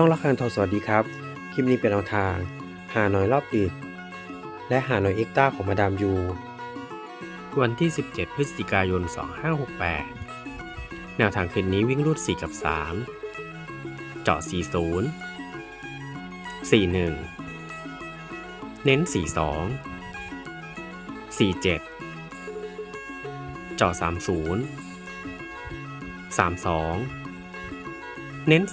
ช่องละครทอสวัสดีครับ คลิปนี้เป็นแนวทาง หาหน่อยรอบดึกและหาหน่อยเอ็กต้าของมาดามยู วันที่ 17 พฤศจิกายน 2568 แนวทางคืนนี้วิ่งรูด 4 กับ 3 เจาะ 40 41 เน้น 42 47 เจาะ 30 32 เน้น 31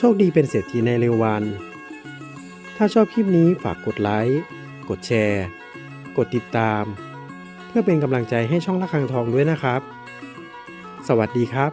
โชคดีเป็นเศรษฐีในเร็ววัน ถ้าชอบคลิปนี้ฝากกดไลค์ กดแชร์ กดติดตาม เพื่อเป็นกำลังใจให้ช่องละคังทองด้วยนะครับ สวัสดีครับ